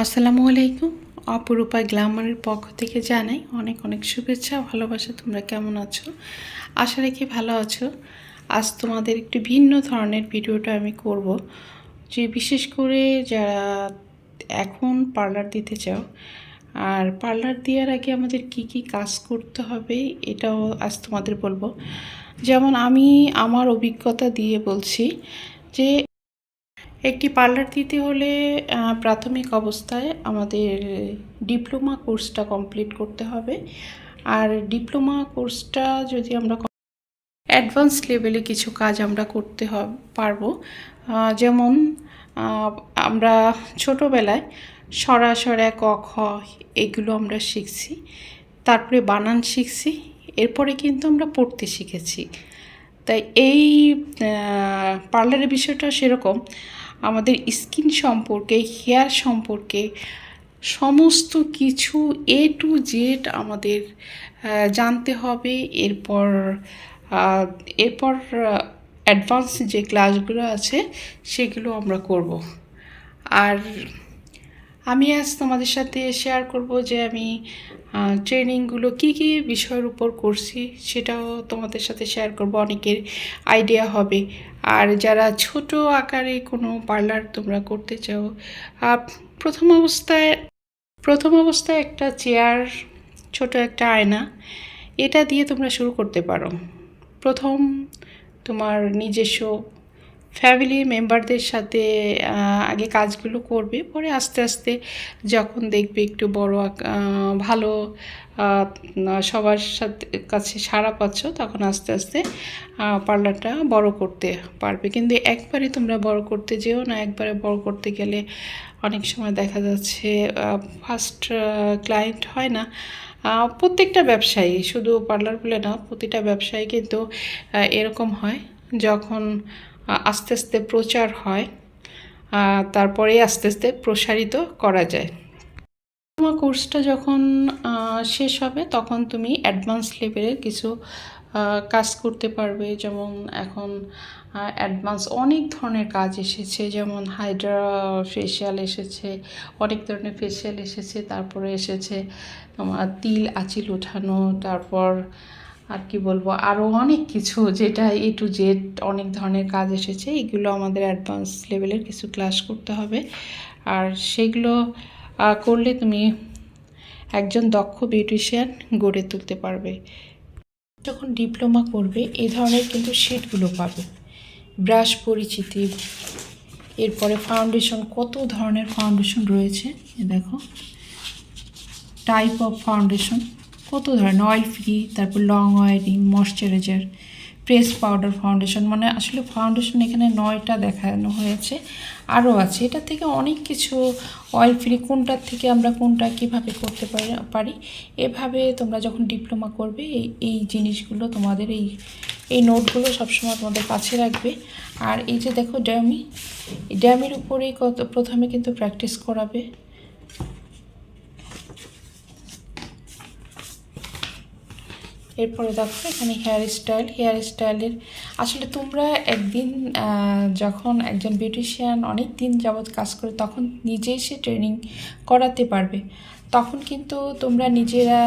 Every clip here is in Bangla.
আসসালামু আলাইকুম। অপরূপা গ্ল্যামারের পক্ষ থেকে জানাই অনেক অনেক শুভেচ্ছা, ভালোবাসা। তোমরা কেমন আছো? আশা রেখে ভালো আছো। আজ তোমাদের একটু ভিন্ন ধরনের ভিডিওটা আমি করব, যে বিশেষ করে যারা এখন পার্লার দিতে চাও, আর পার্লার দেওয়ার আগে আমাদের কি কি কাজ করতে হবে এটাও আজ তোমাদের বলব। যেমন আমি আমার অভিজ্ঞতা দিয়ে বলছি যে একটি পার্লার দিতে হলে প্রাথমিক অবস্থায় আমাদের ডিপ্লোমা কোর্সটা কমপ্লিট করতে হবে। আর ডিপ্লোমা কোর্সটা যদি আমরা অ্যাডভান্স লেভেলে কিছু কাজ আমরা করতে পারব। যেমন আমরা ছোটোবেলায় সরাসরা ক, খ এগুলো আমরা শিখছি। তারপরে বানান শিখছি। এরপরে কিন্তু আমরা পড়তে শিখেছি। তাই এই পার্লারের বিষয়টা সেরকম। আমাদের স্কিন সম্পর্কে, হেয়ার সম্পর্কে সমস্ত কিছু এ টু জেড আমাদের জানতে হবে। এরপর এরপর অ্যাডভান্স যে ক্লাসগুলো আছে, সেগুলো আমরা করব। আর আমি আজ তোমাদের সাথে শেয়ার করব যে আমি ট্রেনিংগুলো কি কি বিষয়ের উপর করছি সেটাও তোমাদের সাথে শেয়ার করব, অনেকের আইডিয়া হবে। আর যারা ছোট আকারে কোনো পার্লার তোমরা করতে চাও প্রথম অবস্থায় প্রথম অবস্থায় একটা চেয়ার ছোট একটা আয়না, এটা দিয়ে তোমরা শুরু করতে পারো। প্রথম তোমার নিজস্ব ফ্যামিলি মেম্বারদের সাথে আগে কাজগুলো করবে, পরে আস্তে আস্তে যখন দেখবে একটু বড় ভালো সবার সাথে কাছে সাড়া পাচ্ছ, তখন আস্তে আস্তে পার্লারটা বড় করতে পারবে। কিন্তু একবারে তোমরা বড় করতে যেও না, একবারে বড় করতে গেলে অনেক সময় দেখা যাচ্ছে ফার্স্ট ক্লায়েন্ট হয় না। প্রত্যেকটা ব্যবসায়ী, শুধু পার্লার বলে না, প্রতিটা ব্যবসায়ী কিন্তু এরকম হয়। যখন আস্তে আস্তে প্রচার হয় তারপরে আস্তে আস্তে প্রসারিত করা যায়। তোমার কোর্সটা যখন শেষ হবে, তখন তুমি অ্যাডভান্স লেভেলের কিছু কাজ করতে পারবে। যেমন এখন অ্যাডভান্স অনেক ধরনের কাজ এসেছে, যেমন হাইড্রা ফেশিয়াল এসেছে, অনেক ধরনের ফেশিয়াল এসেছে, তারপরে এসেছে তোমার তিল, আঁচিল ওঠানো, তারপর আর কি বলব আরও অনেক কিছু যেটা এ টু জেড অনেক ধরনের কাজ এসেছে, এগুলো আমাদের অ্যাডভান্স লেভেলের কিছু ক্লাস করতে হবে। আর সেগুলো করলে তুমি একজন দক্ষ বিউটিশিয়ান গড়ে তুলতে পারবে। যখন ডিপ্লোমা করবে, এ ধরনের কিন্তু শিটগুলো পাবে। ব্রাশ পরিচিতি, এরপরে ফাউন্ডেশন কত ধরনের ফাউন্ডেশন রয়েছে দেখো। টাইপ অফ ফাউন্ডেশন কত ধরনের অয়েল ফ্রি তারপর long wearing moisturiser press powder foundation মানে আসলে ফাউন্ডেশন এখানে নয়টা দেখানো হয়েছে, আরও আছে। এটা থেকে অনেক কিছু অয়েল ফ্রি কোনটার থেকে আমরা কোনটা কীভাবে করতে পারি পারি, এভাবে তোমরা যখন ডিপ্লোমা করবে, এই এই জিনিসগুলো তোমাদের এই এই নোটগুলো সবসময় তোমাদের কাছে রাখবে। আর এই যে দেখো ড্যামি ড্যামির উপরেই কত, প্রথমে কিন্তু প্র্যাকটিস করাবে। এরপরে দেখো এখানে হেয়ার স্টাইল হেয়ার স্টাইলের আসলে তোমরা একদিন যখন একজন বিউটিশিয়ান অনেক দিন যাবৎ কাজ করে, তখন নিজেই সে ট্রেনিং করাতে পারবে। তখন কিন্তু তোমরা নিজেরা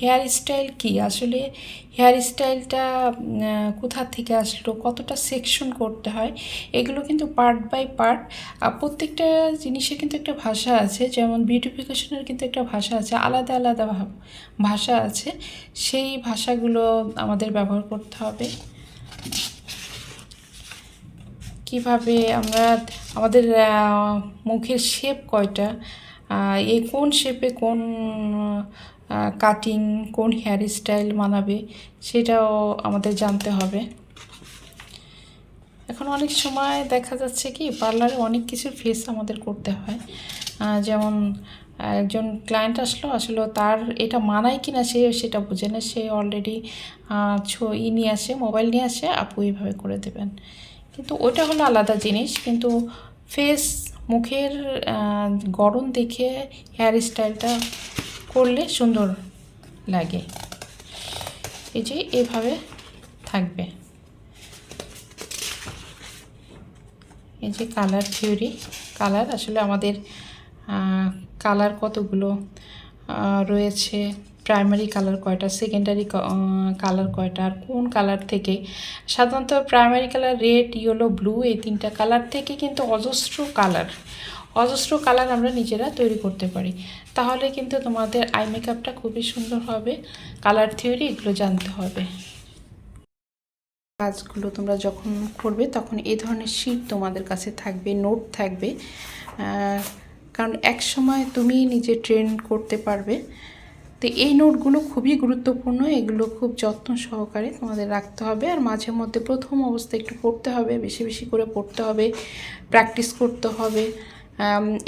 হেয়ার স্টাইল কী? আসলে হেয়ার স্টাইলটা কোথা থেকে আসলো? কতটা সেকশন করতে হয়? এগুলো কিন্তু পার্ট বাই পার্ট প্রত্যেকটা জিনিসের কিন্তু একটা ভাষা আছে। যেমন বিউটিফিকেশনের কিন্তু একটা ভাষা আছে, আলাদা আলাদা ভাষা আছে। সেই ভাষাগুলো আমাদের ব্যবহার করতে হবে। কীভাবে আমরা, আমাদের মুখের শেপ কয়টা? এই কোন শেপে কোন কাটিং কোন হেয়ার স্টাইল মানাবে সেটাও আমাদের জানতে হবে। এখন অনেক সময় দেখা যাচ্ছে কি পার্লারে অনেক কিছুর ফেস আমাদের করতে হয়। যেমন একজন ক্লায়েন্ট আসলো, আসলে তার এটা মানায় কি না সে সেটা বোঝে না। সে অলরেডি ই নিয়ে আসে মোবাইল নিয়ে আসে, আপু এইভাবে করে দেবেন। কিন্তু ওটা হলো আলাদা জিনিস, কিন্তু ফেস মুখের গরম দেখে হেয়ার স্টাইলটা করলে সুন্দর লাগে। এই যে এভাবে থাকবে। এই যে কালার থিওরি কালার আসলে আমাদের কালার কতগুলো রয়েছে প্রাইমারি কালার কয়টা সেকেন্ডারি কালার কয়টা, আর কোন কালার থেকে? সাধারণত primary colour red yellow blue এই তিনটা কালার থেকে কিন্তু অজস্র কালার অজস্র কালার আমরা নিজেরা তৈরি করতে পারি। তাহলে কিন্তু তোমাদের আই মেকআপটা খুবই সুন্দর হবে কালার থিওরি এগুলো জানতে হবে। কাজগুলো তোমরা যখন করবে তখন এই ধরনের শিট তোমাদের কাছে থাকবে নোট থাকবে। কারণ এক সময় তুমি নিজে ট্রেন করতে পারবে। তো এই নোটগুলো খুবই গুরুত্বপূর্ণ, এগুলো খুব যত্ন সহকারে তোমাদের রাখতে হবে। আর মাঝে মধ্যে প্রথম অবস্থায় একটু পড়তে হবে, বেশি বেশি করে পড়তে হবে প্র্যাকটিস করতে হবে।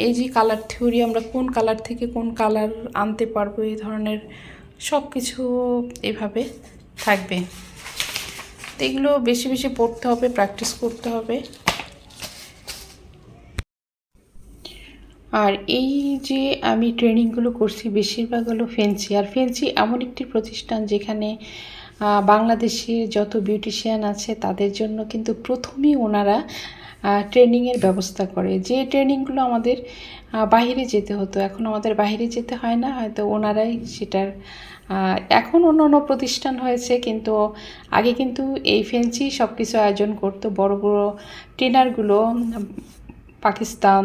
এই যে কালার থিওরি আমরা কোন কালার থেকে কোন কালার আনতে পারব, এই ধরনের সব কিছু এভাবে থাকবে। তো এগুলো বেশি বেশি পড়তে হবে প্র্যাকটিস করতে হবে। আর এই যে আমি ট্রেনিংগুলো করছি, বেশিরভাগ হলো ফেন্সি। আর ফেন্সি এমন একটি প্রতিষ্ঠান যেখানে বাংলাদেশে যত বিউটিশিয়ান আছে তাদের জন্য কিন্তু প্রথমেই ওনারা ট্রেনিংয়ের ব্যবস্থা করে। যে ট্রেনিংগুলো আমাদের বাইরে যেতে হতো। এখন আমাদের বাইরে যেতে হয় না, হয়তো ওনারাই সেটার এখন অন্য অন্য প্রতিষ্ঠান হয়েছে কিন্তু আগে কিন্তু এই ফেন্সি সব কিছু আয়োজন করতো। বড় বড় ট্রেনারগুলো পাকিস্তান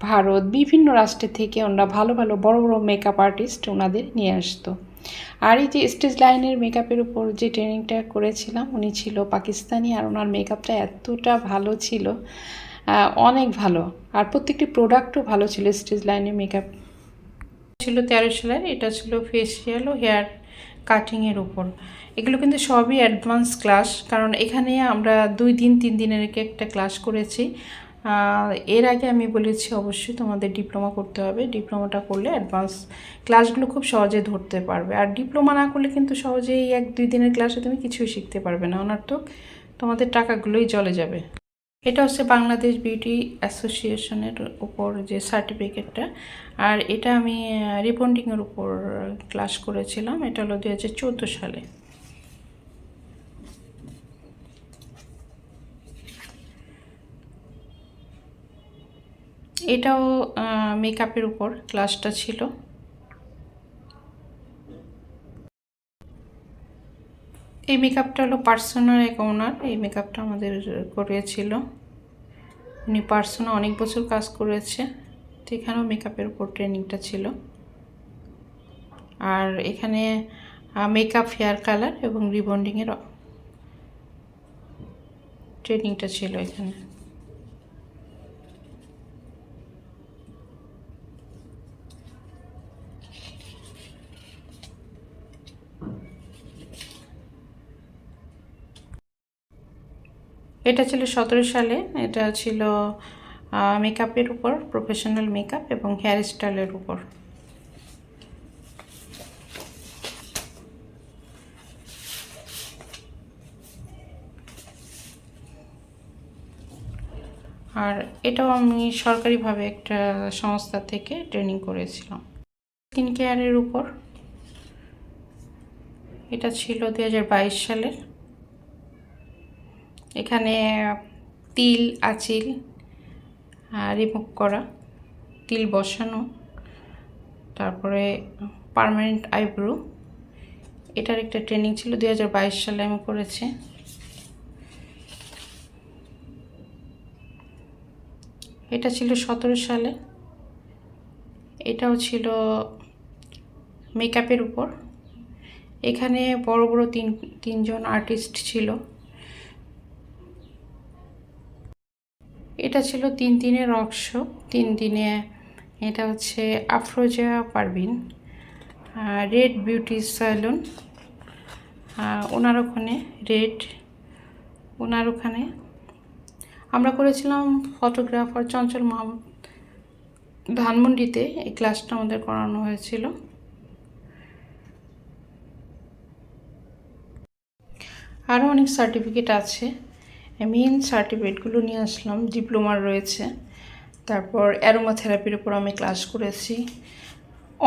ভারত বিভিন্ন রাষ্ট্রের থেকে ওনারা ভালো ভালো বড় বড় মেকআপ আর্টিস্ট ওনাদের নিয়ে আসতো। আর এই যে স্টেজ লাইনের মেকআপের উপর যে ট্রেনিংটা করেছিলাম, উনি ছিল পাকিস্তানি আর ওনার মেকআপটা এতটা ভালো ছিল অনেক ভালো। আর প্রত্যেকটি প্রোডাক্টও ভালো ছিল স্টেজ লাইনের মেকআপ ছিল তেরো সালের এটা ছিল ফেসিয়াল ও হেয়ার কাটিংয়ের উপর। এগুলো কিন্তু সবই অ্যাডভান্স ক্লাস কারণ এখানে আমরা দুই দিন, তিন দিনের এক একটা ক্লাস করেছি। এর আগে আমি বলেছি অবশ্যই তোমাদের ডিপ্লোমা করতে হবে। ডিপ্লোমাটা করলে অ্যাডভান্স ক্লাসগুলো খুব সহজে ধরতে পারবে। আর ডিপ্লোমা না করলে কিন্তু সহজেই এক, দুই দিনের ক্লাসে তুমি কিছুই শিখতে পারবে না। অনর্থক তোমাদের টাকাগুলোই জলে যাবে। এটা হচ্ছে বাংলাদেশ বিউটি অ্যাসোসিয়েশনের উপর যে সার্টিফিকেটটা আর এটা আমি রিবন্ডিংয়ের উপর ক্লাস করেছিলাম। এটা হলো দু হাজার চোদ্দ সালে। এটাও মেকআপের উপর ক্লাসটা ছিল। এই মেকআপটা হলো পার্সোনাল এক ওনার এই মেকআপটা আমাদের করিয়েছিল উনি পার্সোনাল অনেক বছর কাজ করেছে, তো এখানেও মেকআপের উপর ট্রেনিংটা ছিল। আর এখানে মেকআপ হেয়ার কালার এবং রিবন্ডিংয়ের ট্রেনিংটা ছিল এখানে। এটা ছিল সতেরো সালে। এটা ছিল মেকআপের উপর প্রফেশনাল মেকআপ এবং হেয়ার স্টাইলের উপর। আর এটাও আমি সরকারিভাবে একটা সংস্থা থেকে ট্রেনিং করেছিলাম। স্কিন কেয়ারের উপর। এটা ছিল দু হাজার বাইশ সালের এখানে তিল, আচিল রিমুভ করা, তিল বসানো, তারপরে পার্মানেন্ট আইব্রো। এটার একটা ট্রেনিং ছিল দু হাজার বাইশ সালে আমি করেছি। এটা ছিল সতেরো সালে। এটাও ছিল মেকআপের উপর। এখানে বড় বড় তিন, তিনজন আর্টিস্ট ছিল। এটা ছিল তিন দিনের ওয়ার্কশপ তিন দিনে এটা হচ্ছে Afroza Parvin red beauty salon ওনার ওখানে রেড, ওনার ওখানে। আমরা করেছিলাম ফটোগ্রাফার চঞ্চল মাহমুদ ধানমন্ডিতে, এই ক্লাসটা আমাদের করানো হয়েছিল। আরও অনেক সার্টিফিকেট আছে। মেন সার্টিফিকেটগুলো নিয়ে আসলাম ডিপ্লোমার রয়েছে। তারপর অ্যারোমাথেরাপির উপর আমি ক্লাস করেছি।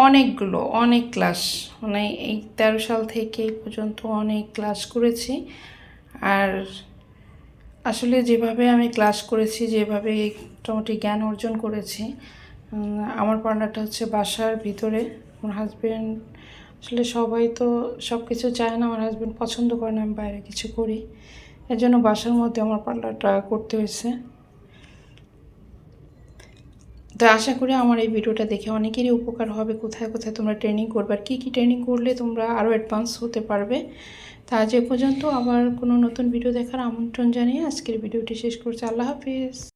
অনেকগুলো, অনেক ক্লাস মানে এই তেরো সাল থেকে এই পর্যন্ত অনেক ক্লাস করেছি। আর আসলে যেভাবে আমি ক্লাস করেছি, যেভাবে মোটামুটি জ্ঞান অর্জন করেছি আমার পার্লারটা হচ্ছে বাসার ভিতরে। আমার হাজব্যান্ড আসলে সবাই তো সব কিছু চায় না, আমার হাজব্যান্ড পছন্দ করে না, আমি বাইরে কিছু করি। এর জন্য বাসার মধ্যে আমার পার্লারটা করতে হয়েছে। তো আশা করি আমার এই ভিডিওটা দেখে অনেকেরই উপকার হবে। কোথায় কোথায় তোমরা ট্রেনিং করবে আর কী কী ট্রেনিং করলে তোমরা আরও অ্যাডভান্স হতে পারবে। তা আজ এ পর্যন্ত আবার কোনো নতুন ভিডিও দেখার আমন্ত্রণ জানিয়ে আজকের ভিডিওটি শেষ করছি। আল্লাহ হাফিজ।